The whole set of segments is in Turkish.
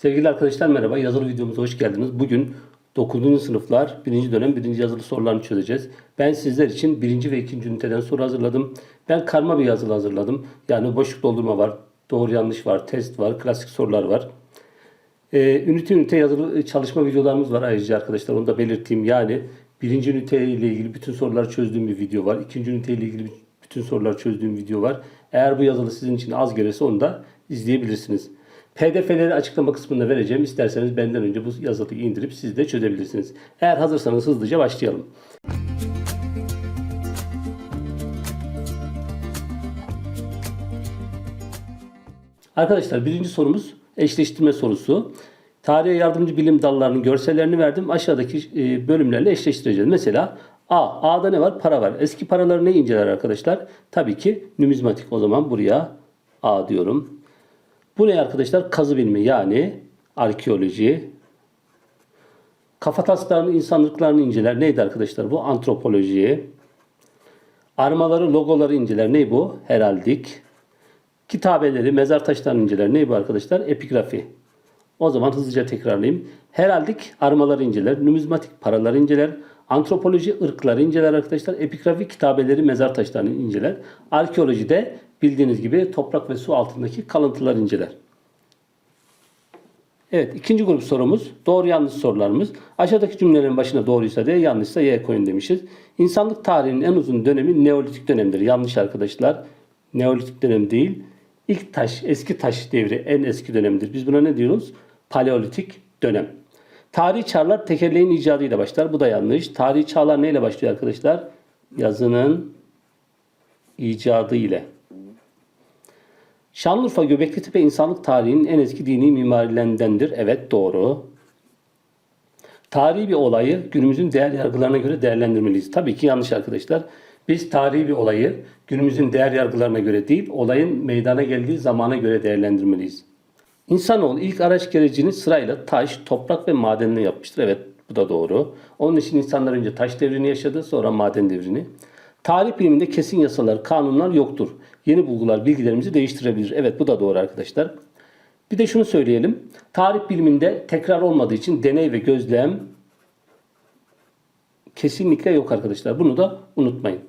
Sevgili arkadaşlar merhaba. Yazılı videomuza hoş geldiniz. Bugün 9. sınıflar 1. dönem 1. yazılı sorularını çözeceğiz. Ben sizler için 1. ve 2. üniteden soru hazırladım. Ben karma bir yazılı hazırladım. Yani boşluk doldurma var, doğru yanlış var, test var, klasik sorular var. Ee, ünite ünite yazılı çalışma videolarımız var ayrıca arkadaşlar. Onu da belirteyim. Yani birinci ünite ile ilgili bütün soruları çözdüğüm bir video var. İkinci ünite ile ilgili bütün soruları çözdüğüm video var. Eğer bu yazılı sizin için az gelirse onu da izleyebilirsiniz. PDF'leri açıklama kısmında vereceğim. İsterseniz benden önce bu yazılıyı indirip siz de çözebilirsiniz. Eğer hazırsanız hızlıca başlayalım. Arkadaşlar birinci sorumuz eşleştirme sorusu. Tarihe yardımcı bilim dallarının görsellerini verdim. Aşağıdaki e, bölümlerle eşleştireceğiz. Mesela A. A'da ne var? Para var. Eski paraları ne inceler arkadaşlar? Tabii ki numizmatik. O zaman buraya A diyorum. Bu ne arkadaşlar? Kazı bilimi yani arkeoloji. Kafataslarını, insanlıklarını inceler. Neydi arkadaşlar bu? Antropoloji. Armaları, logoları inceler. Ne bu? Heraldik. Kitabeleri, mezar taşlarını inceler. Ne bu arkadaşlar? Epigrafi. O zaman hızlıca tekrarlayayım. Heraldik armaları inceler. Numizmatik paraları inceler. Antropoloji ırkları inceler arkadaşlar. Epigrafi kitabeleri, mezar taşlarını inceler. Arkeoloji de bildiğiniz gibi toprak ve su altındaki kalıntılar inceler. Evet ikinci grup sorumuz doğru yanlış sorularımız. Aşağıdaki cümlelerin başına doğruysa D yanlışsa Y koyun demişiz. İnsanlık tarihinin en uzun dönemi Neolitik dönemdir. Yanlış arkadaşlar. Neolitik dönem değil. İlk taş, eski taş devri en eski dönemdir. Biz buna ne diyoruz? Paleolitik dönem. Tarihi çağlar tekerleğin icadıyla başlar. Bu da yanlış. Tarihi çağlar neyle başlıyor arkadaşlar? Yazının icadı ile. Şanlıurfa Göbeklitepe insanlık tarihinin en eski dini mimarilerindendir. Evet doğru. Tarihi bir olayı günümüzün değer yargılarına göre değerlendirmeliyiz. Tabii ki yanlış arkadaşlar. Biz tarihi bir olayı günümüzün değer yargılarına göre değil, olayın meydana geldiği zamana göre değerlendirmeliyiz. İnsanoğlu ilk araç gerecini sırayla taş, toprak ve madenle yapmıştır. Evet bu da doğru. Onun için insanlar önce taş devrini yaşadı, sonra maden devrini. Tarih biliminde kesin yasalar, kanunlar yoktur. Yeni bulgular bilgilerimizi değiştirebilir. Evet bu da doğru arkadaşlar. Bir de şunu söyleyelim. Tarih biliminde tekrar olmadığı için deney ve gözlem kesinlikle yok arkadaşlar. Bunu da unutmayın.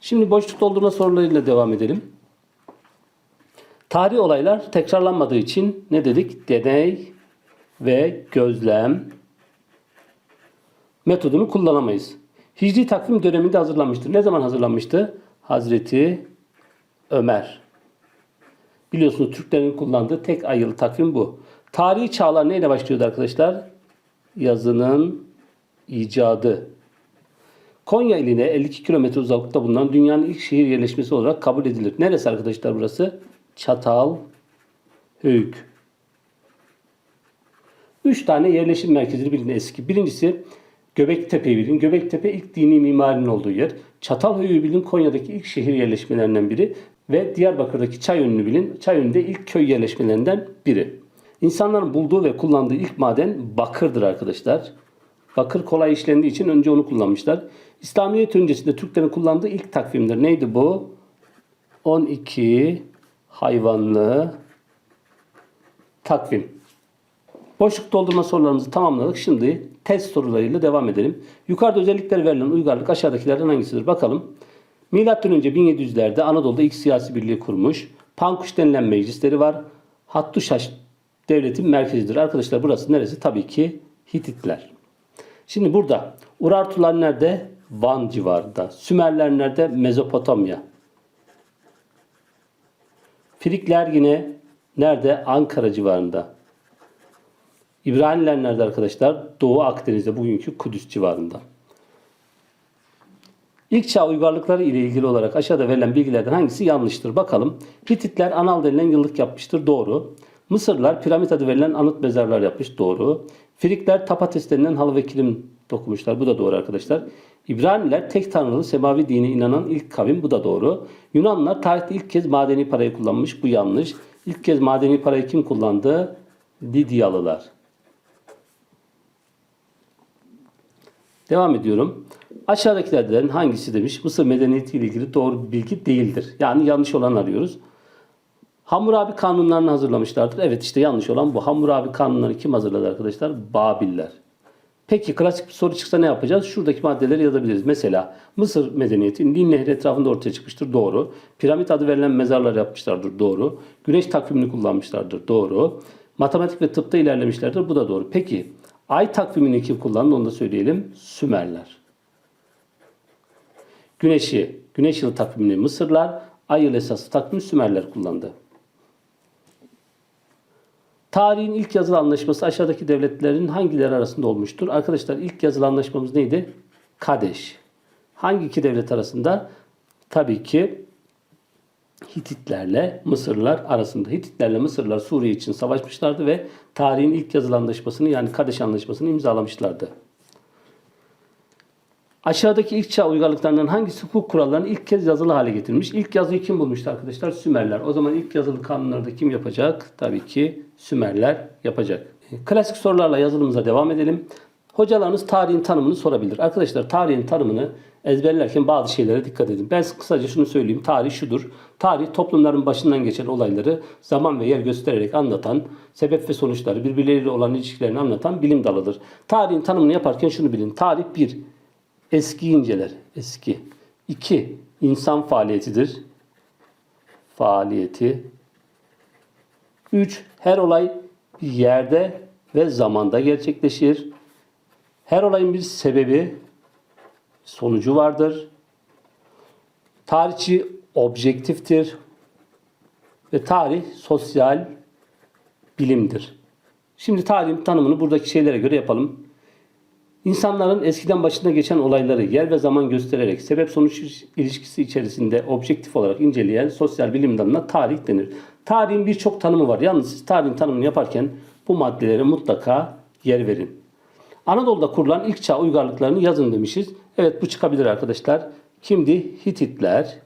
Şimdi boşluk doldurma sorularıyla devam edelim. Tarih olaylar tekrarlanmadığı için ne dedik? Deney ve gözlem metodunu kullanamayız. Hicri takvim döneminde hazırlanmıştır. Ne zaman hazırlanmıştı? Hazreti Ömer. Biliyorsunuz Türklerin kullandığı tek ayılı takvim bu. Tarihi çağlar neyle başlıyordu arkadaşlar? Yazının icadı. Konya iline 52 kilometre uzaklıkta bulunan dünyanın ilk şehir yerleşmesi olarak kabul edilir. Neresi arkadaşlar burası? Çatal Höyük. Üç tane yerleşim merkezidir bilin eski. Birincisi Göbektepe'yi bilin. Göbektepe ilk dini mimarinin olduğu yer. Çatalhöyük'ü bilin Konya'daki ilk şehir yerleşmelerinden biri. Ve Diyarbakır'daki Çayönü'nü bilin. Çayönü'de ilk köy yerleşmelerinden biri. İnsanların bulduğu ve kullandığı ilk maden bakırdır arkadaşlar. Bakır kolay işlendiği için önce onu kullanmışlar. İslamiyet öncesinde Türklerin kullandığı ilk takvimdir. Neydi bu? 12 hayvanlı takvim. Boşluk doldurma sorularımızı tamamladık. Şimdi test sorularıyla devam edelim. Yukarıda özellikleri verilen uygarlık aşağıdakilerden hangisidir? Bakalım. Milattan önce 1700'lerde Anadolu'da ilk siyasi birliği kurmuş. Pankuş denilen meclisleri var. Hattuşaş devletin merkezidir. Arkadaşlar burası neresi? Tabii ki Hititler. Şimdi burada Urartular nerede? Van civarında. Sümerler nerede? Mezopotamya. Frikler yine nerede? Ankara civarında. İbraniler nerede arkadaşlar? Doğu Akdeniz'de bugünkü Kudüs civarında. İlk çağ uygarlıkları ile ilgili olarak aşağıda verilen bilgilerden hangisi yanlıştır? Bakalım. Hititler anal denilen yıllık yapmıştır. Doğru. Mısırlılar piramit adı verilen anıt mezarlar yapmış. Doğru. Frikler tapates denilen halı ve kilim dokunmuşlar. Bu da doğru arkadaşlar. İbraniler tek tanrılı semavi dine inanan ilk kavim. Bu da doğru. Yunanlılar tarihte ilk kez madeni parayı kullanmış. Bu yanlış. İlk kez madeni parayı kim kullandı? Lidyalılar. Devam ediyorum. Aşağıdakilerden hangisi demiş? Mısır medeniyeti ile ilgili doğru bir bilgi değildir. Yani yanlış olan arıyoruz. Hammurabi kanunlarını hazırlamışlardır. Evet işte yanlış olan bu. Hammurabi kanunları kim hazırladı arkadaşlar? Babiller. Peki klasik bir soru çıksa ne yapacağız? Şuradaki maddeleri yazabiliriz. Mesela Mısır medeniyeti Nil Nehri etrafında ortaya çıkmıştır. Doğru. Piramit adı verilen mezarlar yapmışlardır. Doğru. Güneş takvimini kullanmışlardır. Doğru. Matematik ve tıpta ilerlemişlerdir. Bu da doğru. Peki ay takvimini kim kullandı onu da söyleyelim. Sümerler. Güneşi, güneş yılı takvimini Mısırlar, ay yılı esası takvimi Sümerler kullandı. Tarihin ilk yazılı anlaşması aşağıdaki devletlerin hangileri arasında olmuştur? Arkadaşlar ilk yazılı anlaşmamız neydi? Kadeş. Hangi iki devlet arasında? Tabii ki Hititlerle Mısırlılar arasında. Hititlerle Mısırlılar Suriye için savaşmışlardı ve tarihin ilk yazılı anlaşmasını yani Kadeş Anlaşması'nı imzalamışlardı. Aşağıdaki ilk çağ uygarlıklarından hangisi hukuk kurallarını ilk kez yazılı hale getirmiş? İlk yazıyı kim bulmuştu arkadaşlar? Sümerler. O zaman ilk yazılı kanunları da kim yapacak? Tabii ki Sümerler yapacak. Klasik sorularla yazılımıza devam edelim. Hocalarınız tarihin tanımını sorabilir. Arkadaşlar tarihin tanımını ezberlerken bazı şeylere dikkat edin. Ben kısaca şunu söyleyeyim. Tarih şudur. Tarih toplumların başından geçen olayları zaman ve yer göstererek anlatan, sebep ve sonuçları birbirleriyle olan ilişkilerini anlatan bilim dalıdır. Tarihin tanımını yaparken şunu bilin. Tarih bir, eski inceler. Eski. 2. insan faaliyetidir. Faaliyeti. 3. Her olay bir yerde ve zamanda gerçekleşir. Her olayın bir sebebi, sonucu vardır. Tarihçi objektiftir. Ve tarih sosyal bilimdir. Şimdi tarihin tanımını buradaki şeylere göre yapalım. İnsanların eskiden başına geçen olayları yer ve zaman göstererek sebep sonuç ilişkisi içerisinde objektif olarak inceleyen sosyal bilim dalına tarih denir. Tarihin birçok tanımı var. Yalnız siz tarihin tanımını yaparken bu maddelere mutlaka yer verin. Anadolu'da kurulan ilk çağ uygarlıklarını yazın demişiz. Evet bu çıkabilir arkadaşlar. Kimdi? Hititler.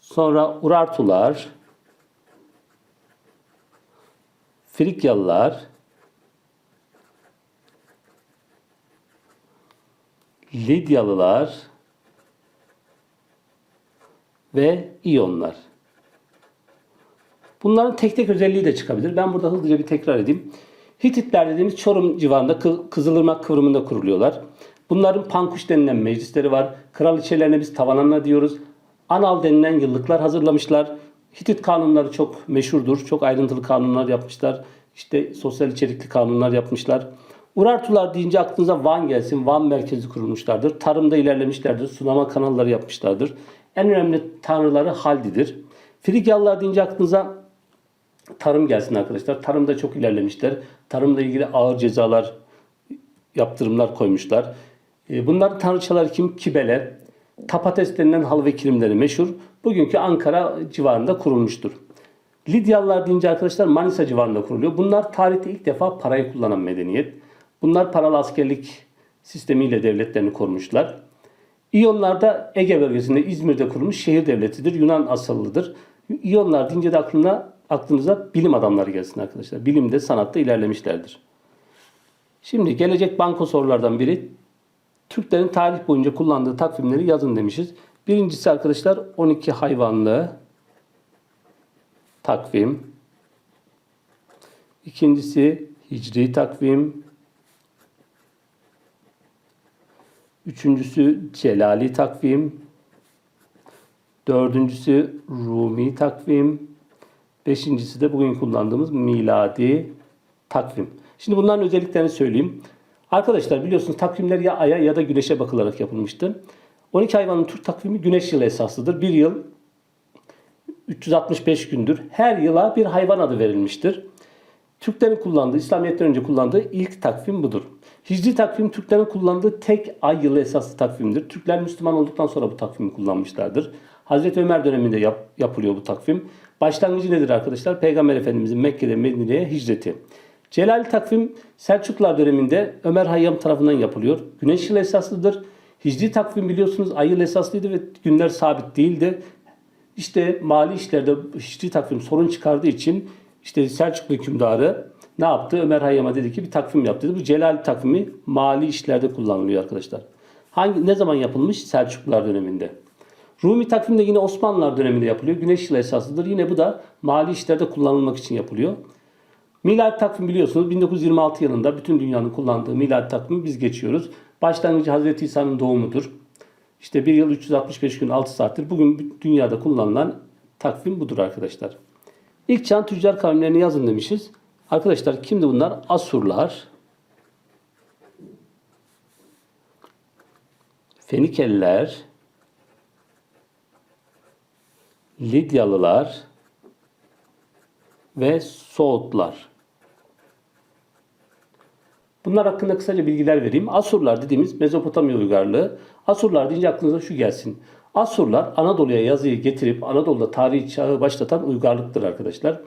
Sonra Urartular. Frikyalılar. Lidyalılar ve İyonlar. Bunların tek tek özelliği de çıkabilir. Ben burada hızlıca bir tekrar edeyim. Hititler dediğimiz Çorum civarında Kı- Kızılırmak kıvrımında kuruluyorlar. Bunların pankuş denilen meclisleri var. Kraliçelerine biz tavananna diyoruz. Anal denilen yıllıklar hazırlamışlar. Hitit kanunları çok meşhurdur. Çok ayrıntılı kanunlar yapmışlar. İşte sosyal içerikli kanunlar yapmışlar. Urartular deyince aklınıza Van gelsin. Van merkezi kurulmuşlardır. Tarımda ilerlemişlerdir. Sulama kanalları yapmışlardır. En önemli tanrıları Haldi'dir. Frigyalılar deyince aklınıza tarım gelsin arkadaşlar. Tarımda çok ilerlemişler. Tarımla ilgili ağır cezalar, yaptırımlar koymuşlar. E, Bunların tanrıçaları kim? Kibele. Tapates denilen halı ve kilimleri meşhur. Bugünkü Ankara civarında kurulmuştur. Lidyalılar deyince arkadaşlar Manisa civarında kuruluyor. Bunlar tarihte ilk defa parayı kullanan medeniyet. Bunlar paralı askerlik sistemiyle devletlerini korumuşlar. İyonlar da Ege bölgesinde İzmir'de kurulmuş şehir devletidir. Yunan asıllıdır. İyonlar deyince de aklına, aklınıza bilim adamları gelsin arkadaşlar. Bilimde, sanatta ilerlemişlerdir. Şimdi gelecek banko sorulardan biri Türklerin tarih boyunca kullandığı takvimleri yazın demişiz. Birincisi arkadaşlar 12 hayvanlı takvim. İkincisi hicri takvim. Üçüncüsü celali takvim. Dördüncüsü Rumi takvim. Beşincisi de bugün kullandığımız miladi takvim. Şimdi bunların özelliklerini söyleyeyim. Arkadaşlar biliyorsunuz takvimler ya aya ya da güneşe bakılarak yapılmıştı. 12 hayvanın Türk takvimi güneş yılı esaslıdır. Bir yıl 365 gündür. Her yıla bir hayvan adı verilmiştir. Türklerin kullandığı, İslamiyet'ten önce kullandığı ilk takvim budur. Hicri takvim Türklerin kullandığı tek ay yılı esaslı takvimdir. Türkler Müslüman olduktan sonra bu takvimi kullanmışlardır. Hazreti Ömer döneminde yap- yapılıyor bu takvim. Başlangıcı nedir arkadaşlar? Peygamber Efendimizin Mekke'den Medine'ye hicreti. Celal takvim Selçuklular döneminde Ömer Hayyam tarafından yapılıyor. Güneş yılı esaslıdır. Hicri takvim biliyorsunuz ay yılı esaslıydı ve günler sabit değildi. İşte mali işlerde hicri takvim sorun çıkardığı için işte Selçuklu hükümdarı ne yaptı? Ömer Hayyam'a dedi ki bir takvim yap dedi. Bu Celal takvimi mali işlerde kullanılıyor arkadaşlar. Hangi ne zaman yapılmış? Selçuklular döneminde. Rumi takvim de yine Osmanlılar döneminde yapılıyor. Güneş yılı esasıdır. Yine bu da mali işlerde kullanılmak için yapılıyor. Miladi takvim biliyorsunuz 1926 yılında bütün dünyanın kullandığı miladi takvimi biz geçiyoruz. Başlangıcı Hazreti İsa'nın doğumudur. İşte bir yıl 365 gün 6 saattir. Bugün dünyada kullanılan takvim budur arkadaşlar. İlk çağın tüccar kavimlerini yazın demişiz. Arkadaşlar kimdi bunlar? Asurlar, Fenikeliler, Lidyalılar ve Soğutlar. Bunlar hakkında kısaca bilgiler vereyim. Asurlar dediğimiz Mezopotamya uygarlığı. Asurlar deyince aklınıza şu gelsin. Asurlar Anadolu'ya yazıyı getirip Anadolu'da tarihi çağı başlatan uygarlıktır arkadaşlar.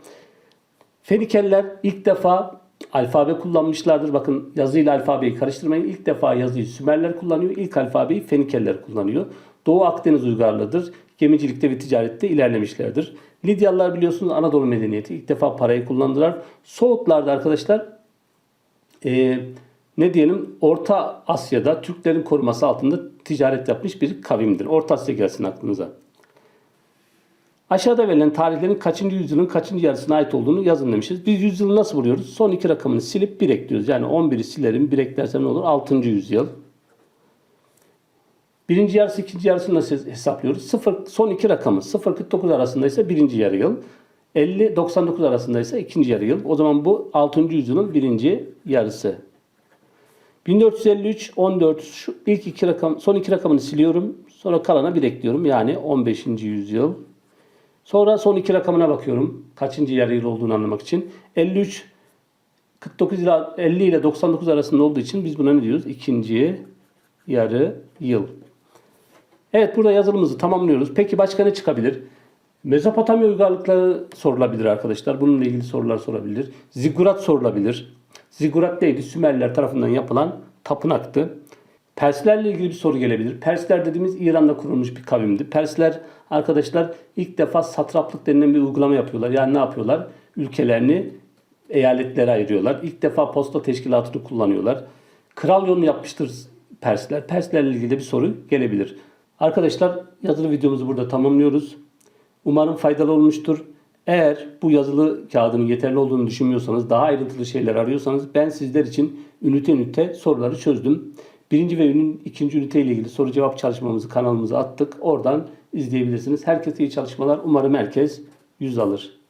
Fenikeliler ilk defa alfabe kullanmışlardır. Bakın yazıyla alfabeyi karıştırmayın. İlk defa yazıyı Sümerler kullanıyor. İlk alfabeyi Fenikeliler kullanıyor. Doğu Akdeniz uygarlığıdır. Gemicilikte ve ticarette ilerlemişlerdir. Lidyalılar biliyorsunuz Anadolu medeniyeti. ilk defa parayı kullandılar. Soğutlar da arkadaşlar e, ne diyelim Orta Asya'da Türklerin koruması altında ticaret yapmış bir kavimdir. Orta Asya gelsin aklınıza. Aşağıda verilen tarihlerin kaçıncı yüzyılın kaçıncı yarısına ait olduğunu yazın demişiz. Biz yüzyılı nasıl buluyoruz? Son iki rakamını silip bir ekliyoruz. Yani 11'i silerim, bir eklersem ne olur? 6. yüzyıl. Birinci yarısı, ikinci yarısını nasıl hesaplıyoruz? Sıfır, son iki rakamı 0-49 arasındaysa birinci yarı yıl. 50-99 arasındaysa ikinci yarı yıl. O zaman bu 6. yüzyılın birinci yarısı. 1453, 14 şu ilk iki rakam, son iki rakamını siliyorum. Sonra kalana bir ekliyorum. Yani 15. yüzyıl. Sonra son iki rakamına bakıyorum. Kaçıncı yarı yıl olduğunu anlamak için. 53 49 ile 50 ile 99 arasında olduğu için biz buna ne diyoruz? İkinci yarı yıl. Evet burada yazılımımızı tamamlıyoruz. Peki başka ne çıkabilir? Mezopotamya uygarlıkları sorulabilir arkadaşlar. Bununla ilgili sorular sorabilir. Zigurat sorulabilir. Zigurat neydi? Sümerliler tarafından yapılan tapınaktı. Perslerle ilgili bir soru gelebilir. Persler dediğimiz İran'da kurulmuş bir kavimdi. Persler arkadaşlar ilk defa satraplık denilen bir uygulama yapıyorlar. Yani ne yapıyorlar? Ülkelerini eyaletlere ayırıyorlar. İlk defa posta teşkilatını kullanıyorlar. Kral yolunu yapmıştır Persler. Perslerle ilgili bir soru gelebilir. Arkadaşlar yazılı videomuzu burada tamamlıyoruz. Umarım faydalı olmuştur. Eğer bu yazılı kağıdının yeterli olduğunu düşünmüyorsanız, daha ayrıntılı şeyler arıyorsanız ben sizler için ünite ünite soruları çözdüm. Birinci ve ünün ikinci ünite ile ilgili soru cevap çalışmamızı kanalımıza attık. Oradan izleyebilirsiniz. Herkese iyi çalışmalar. Umarım herkes yüz alır.